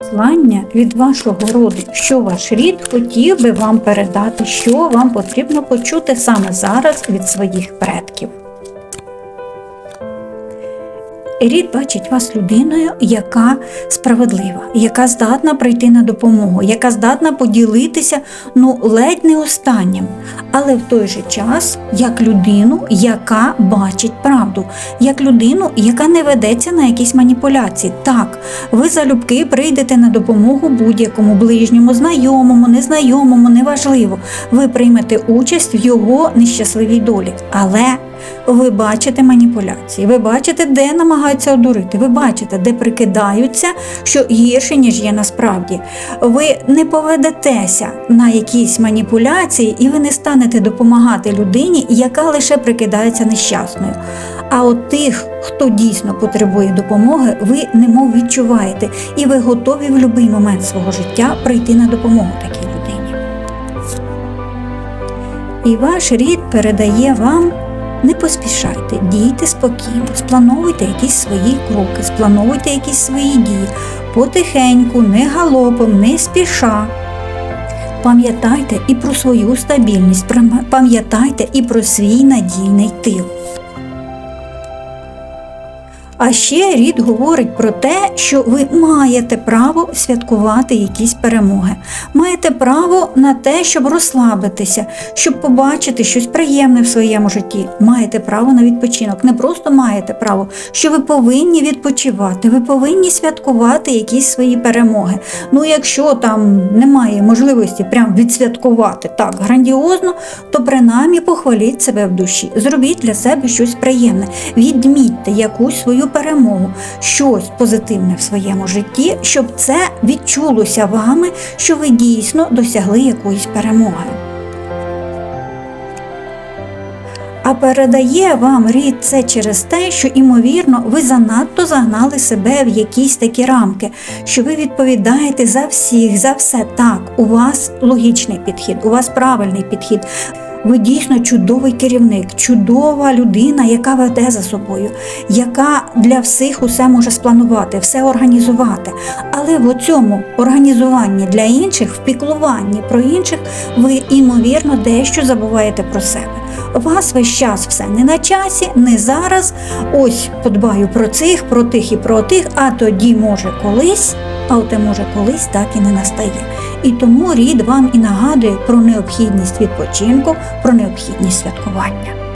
Послання від вашого роду, що ваш рід хотів би вам передати, що вам потрібно почути саме зараз від своїх предків. Рід бачить вас людиною, яка справедлива, яка здатна прийти на допомогу, яка здатна поділитися ну ледь не останнім, але в той же час як людину, яка бачить правду, як людину, яка не ведеться на якісь маніпуляції. Так, ви залюбки прийдете на допомогу будь-якому ближньому, знайомому, незнайомому, неважливо. Ви приймете участь в його нещасливій долі, але ви бачите маніпуляції, ви бачите, де намагаються одурити, ви бачите, де прикидаються, що гірше, ніж є насправді. Ви не поведетеся на якісь маніпуляції, і ви не станете допомагати людині, яка лише прикидається нещасною. А от тих, хто дійсно потребує допомоги, ви немов відчуваєте, і ви готові в будь-який момент свого життя прийти на допомогу такій людині. І ваш рід передає вам не поспішайте, дійте спокійно, сплановуйте якісь свої кроки, сплановуйте якісь свої дії потихеньку, не галопом, не спіша. Пам'ятайте і про свою стабільність, пам'ятайте і про свій надійний тил. А ще рід говорить про те, що ви маєте право святкувати якісь перемоги, маєте право на те, щоб розслабитися, щоб побачити щось приємне в своєму житті. Маєте право на відпочинок. Не просто маєте право, що ви повинні відпочивати, ви повинні святкувати якісь свої перемоги. Ну, якщо там немає можливості прям відсвяткувати так грандіозно, то принаймні похваліть себе в душі, зробіть для себе щось приємне, відмітьте якусь свою перемогу, щось позитивне в своєму житті, щоб це відчулося вами, що ви дійсно досягли якоїсь перемоги. А передає вам рід це через те, що, імовірно, ви занадто загнали себе в якісь такі рамки, що ви відповідаєте за всіх, за все так. У вас логічний підхід, у вас правильний підхід. Ви дійсно чудовий керівник, чудова людина, яка веде за собою, яка для всіх усе може спланувати, все організувати. Але в цьому організуванні для інших, в піклуванні про інших, ви імовірно дещо забуваєте про себе. У вас весь час все не на часі, не зараз. Ось подбаю про цих, про тих і про тих, а тоді, може, колись, а оте, може, колись так і не настає. І тому рід вам і нагадує про необхідність відпочинку, про необхідність святкування.